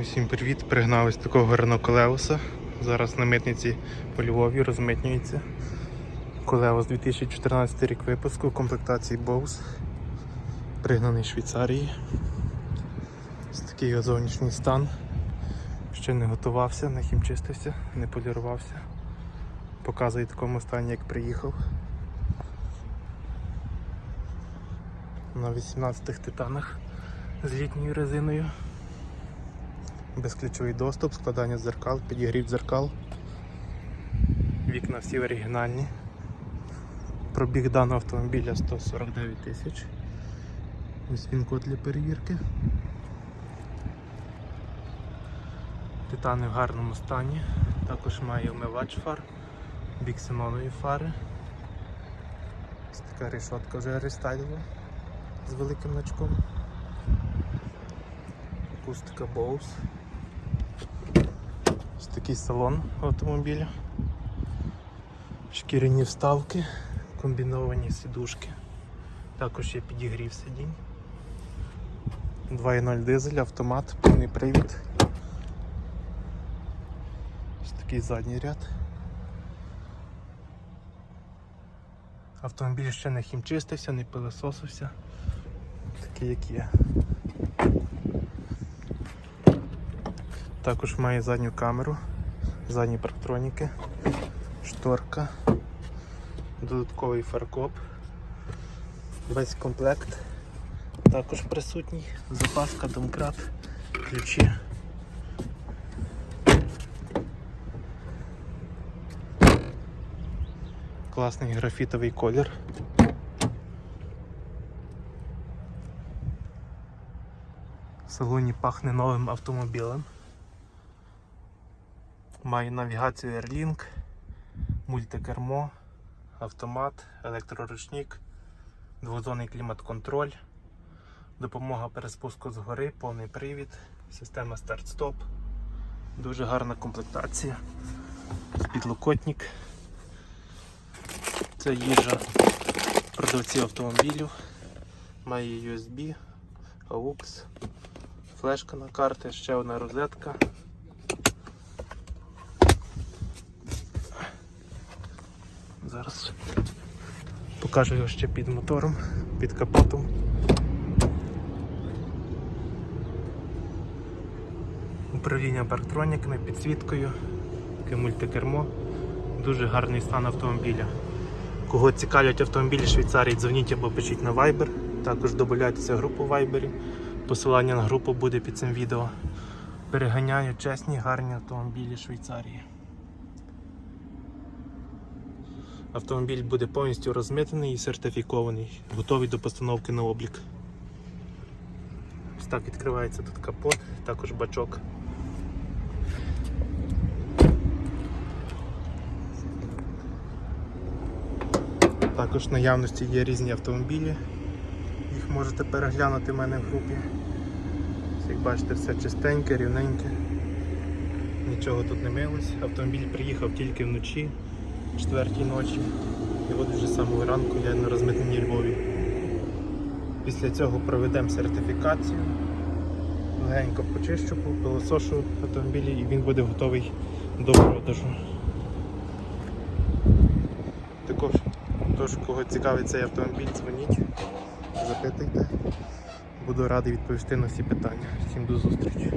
Усім привіт! Пригнав ось такого Renault Колеуса. Зараз на митниці по Львові розмитнюється. Колеус 2014 рік випуску, комплектації Bose. Пригнаний Швейцарії. Ось такий його зовнішній стан. Ще не готувався, не хімчистився, не полірувався. Показує в такому стані, як приїхав. На 18-х титанах з літньою резиною. Безключовий доступ, складання дзеркал, підігрів дзеркал. Вікна всі оригінальні. Пробіг даного автомобіля 149 тисяч. Ось він код для перевірки. Титани в гарному стані. Також має вмивач фар, біксенонові фари. Ось така решотка вже рестайлова з великим значком. Акустика Bose. Ось такий салон автомобіля. Шкіряні вставки, комбіновані сідушки. Також є підігрів сидінь. 2.0 дизель, автомат, повний привід. Ось такий задній ряд. Автомобіль ще не хімчистився, не пилососився. Такий як є. Також має задню камеру, задні парктроніки, шторка, додатковий фаркоп, весь комплект також присутній, запаска, домкрат, ключі. Класний графітовий колір. В салоні пахне новим автомобілем. Має навігацію Airlink, мультикермо, автомат, електроручник, двозонний клімат-контроль, допомога переспуску згори, повний привід, система старт-стоп, дуже гарна комплектація, підлокотник. Це їжа продавців автомобілів, має USB, AUX, флешка на карти, ще одна розетка. Зараз покажу його ще під мотором, під капотом. Управління парктроніками, підсвіткою, таке мультикермо. Дуже гарний стан автомобіля. Кого цікавлять автомобілі Швейцарії, дзвоніть або пишіть на Viber. Також додайтеся групу в Viber. Посилання на групу буде під цим відео. Переганяю чесні, гарні автомобілі Швейцарії. Автомобіль буде повністю розмитений і сертифікований, готовий до постановки на облік. Ось так відкривається тут капот, також бачок. Також наявності є різні автомобілі. Їх можете переглянути в мене в групі. Як бачите, все чистеньке, рівненьке. Нічого тут не милось. Автомобіль приїхав тільки вночі, четвертій ночі. І от вже самого ранку я на розмитненні Львові. Після цього проведемо сертифікацію. Легенько почищу, пилосошу автомобілі і він буде готовий до продажу. Також, тож, кого цікавить цей автомобіль, дзвоніть, запитуйте. Буду радий відповісти на всі питання. Всім до зустрічі.